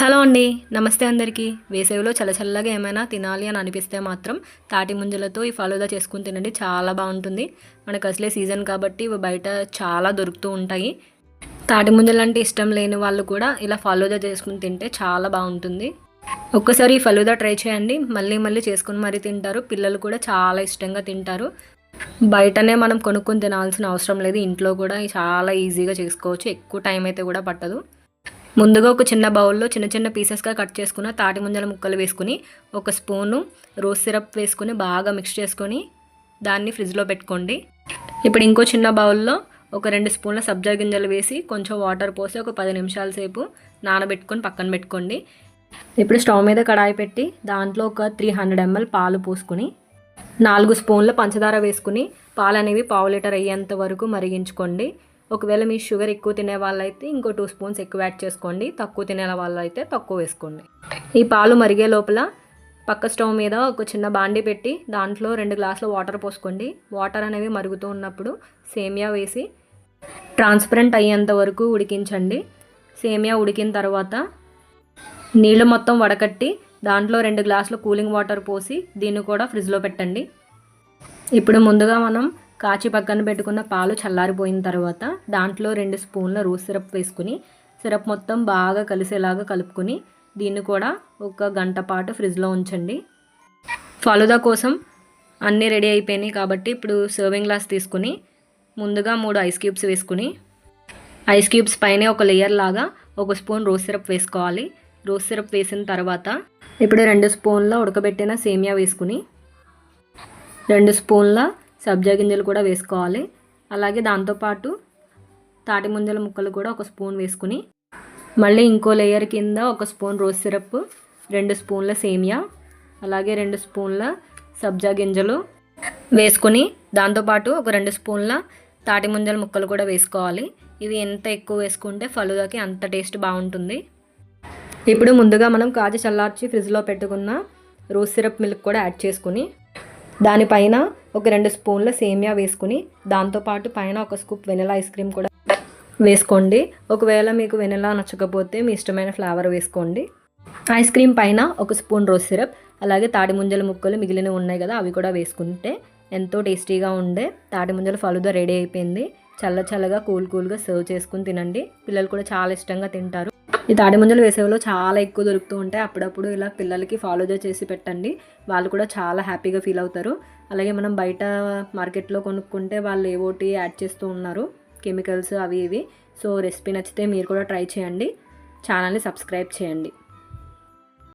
Hello అండి. నమస్తే అందరికీ. వేసవిలో చల్లచల్లగా ఏమైనా తినాలి అని అనిపిస్తే మాత్రం తాటి ముంజలతో ఈ ఫాలోదా చేసుకుని తినండి. చాలా బాగుంటుంది. మనకు అసలే సీజన్ కాబట్టి ఇవి బయట చాలా దొరుకుతూ ఉంటాయి. తాటి ముంజలు అంటే ఇష్టం లేని వాళ్ళు కూడా ఇలా ఫాలోదా చేసుకుని తింటే చాలా బాగుంటుంది. ఒక్కసారి ఈ ఫలుదా ట్రై చేయండి. మళ్ళీ మళ్ళీ చేసుకుని మరీ తింటారు. పిల్లలు కూడా చాలా ఇష్టంగా తింటారు. బయటనే మనం కొనుక్కొని తినాల్సిన అవసరం లేదు. ఇంట్లో కూడా చాలా ఈజీగా చేసుకోవచ్చు. ఎక్కువ టైం అయితే కూడా పట్టదు. ముందుగా ఒక చిన్న బౌల్లో చిన్న చిన్న పీసెస్గా కట్ చేసుకున్న తాటి ముంజల ముక్కలు వేసుకుని ఒక స్పూను రోజ్ సిరప్ వేసుకుని బాగా మిక్స్ చేసుకొని దాన్ని ఫ్రిడ్జ్లో పెట్టుకోండి. ఇప్పుడు ఇంకో చిన్న బౌల్లో ఒక రెండు స్పూన్ల సబ్జా గింజలు వేసి కొంచెం వాటర్ పోసి ఒక పది నిమిషాల సేపు నానబెట్టుకొని పక్కన పెట్టుకోండి. ఇప్పుడు స్టవ్ మీద కడాయి పెట్టి దాంట్లో ఒక త్రీ హండ్రెడ్ ఎంఎల్ పాలు పోసుకుని నాలుగు స్పూన్ల పంచదార వేసుకుని పాలు అనేవి పావు లీటర్ అయ్యేంత వరకు మరిగించుకోండి. ఒకవేళ మీ షుగర్ ఎక్కువ తినే వాళ్ళైతే ఇంకో టూ స్పూన్స్ ఎక్కువ యాడ్ చేసుకోండి. తక్కువ తినే వాళ్ళైతే తక్కువ వేసుకోండి. ఈ పాలు మరిగే లోపల పక్క స్టవ్ మీద ఒక చిన్న బాండి పెట్టి దాంట్లో రెండు గ్లాసులు వాటర్ పోసుకోండి. వాటర్ అనేవి మరుగుతూ ఉన్నప్పుడు సేమియా వేసి ట్రాన్స్పరెంట్ అయ్యేంత వరకు ఉడికించండి. సేమియా ఉడికిన తర్వాత నీళ్ళు మొత్తం వడకట్టి దాంట్లో రెండు గ్లాసులు కూలింగ్ వాటర్ పోసి దీన్ని కూడా ఫ్రిడ్జ్లో పెట్టండి. ఇప్పుడు ముందుగా మనం కాచి పక్కన పెట్టుకున్న పాలు చల్లారిపోయిన తర్వాత దాంట్లో రెండు స్పూన్ల రోజ్ సిరప్ వేసుకుని సిరప్ మొత్తం బాగా కలిసేలాగా కలుపుకొని దీన్ని కూడా ఒక గంట పాటు ఫ్రిడ్జ్లో ఉంచండి. ఫలుదా కోసం అన్నీ రెడీ అయిపోయినాయి కాబట్టి ఇప్పుడు సర్వింగ్ గ్లాస్ తీసుకుని ముందుగా మూడు ఐస్ క్యూబ్స్ వేసుకుని ఐస్ క్యూబ్స్ పైనే ఒక లేయర్ లాగా ఒక స్పూన్ రోజ్ సిరప్ వేసుకోవాలి. రోజ్ సిరప్ వేసిన తర్వాత ఇప్పుడు రెండు స్పూన్ల ఉడకబెట్టిన సేమియా వేసుకుని రెండు స్పూన్ల సబ్జా గింజలు కూడా వేసుకోవాలి. అలాగే దాంతోపాటు తాటి ముంజల ముక్కలు కూడా ఒక స్పూన్ వేసుకుని మళ్ళీ ఇంకో లేయర్ కింద ఒక స్పూన్ రోజ్ సిరప్ రెండు స్పూన్ల సేమియా అలాగే రెండు స్పూన్ల సబ్జా గింజలు వేసుకుని దాంతోపాటు ఒక రెండు స్పూన్ల తాటి ముంజల ముక్కలు కూడా వేసుకోవాలి. ఇవి ఎంత ఎక్కువ వేసుకుంటే ఫలుదాకి అంత టేస్ట్ బాగుంటుంది. ఇప్పుడు ముందుగా మనం కాజు చల్లార్చి ఫ్రిడ్జ్లో పెట్టుకున్న రోజ్ సిరప్ మిల్క్ కూడా యాడ్ చేసుకుని దానిపైన ఒక రెండు స్పూన్ల సేమియా వేసుకుని దాంతోపాటు పైన ఒక స్కూప్ వెనిలా ఐస్ క్రీమ్ కూడా వేసుకోండి. ఒకవేళ మీకు వెనిలా నచ్చకపోతే మీ ఇష్టమైన ఫ్లేవర్ వేసుకోండి. ఐస్ క్రీమ్ పైన ఒక స్పూన్ రోజ్ సిరప్ అలాగే తాడి ముంజల ముక్కలు మిగిలినవి ఉన్నాయి కదా అవి కూడా వేసుకుంటే ఎంతో టేస్టీగా ఉండే తాటి ముంజల ఫలుదా రెడీ అయిపోయింది. చల్ల చల్లగా కూల్ కూల్గా సర్వ్ చేసుకుని తినండి. పిల్లలు కూడా చాలా ఇష్టంగా తింటారు. ఈ తాడి ముంజలు వేసేవిలో చాలా ఎక్కువ దొరుకుతూ ఉంటాయి. అప్పుడప్పుడు ఇలా పిల్లలకి ఫాలో చేసి పెట్టండి. వాళ్ళు కూడా చాలా హ్యాపీగా ఫీల్ అవుతారు. అలాగే మనం బయట మార్కెట్లో కొనుక్కుంటే వాళ్ళు ఏవోటి యాడ్ చేస్తూ ఉన్నారు. కెమికల్స్ అవి ఇవి. సో రెసిపీ నచ్చితే మీరు కూడా ట్రై చేయండి. ఛానల్ని సబ్స్క్రైబ్ చేయండి.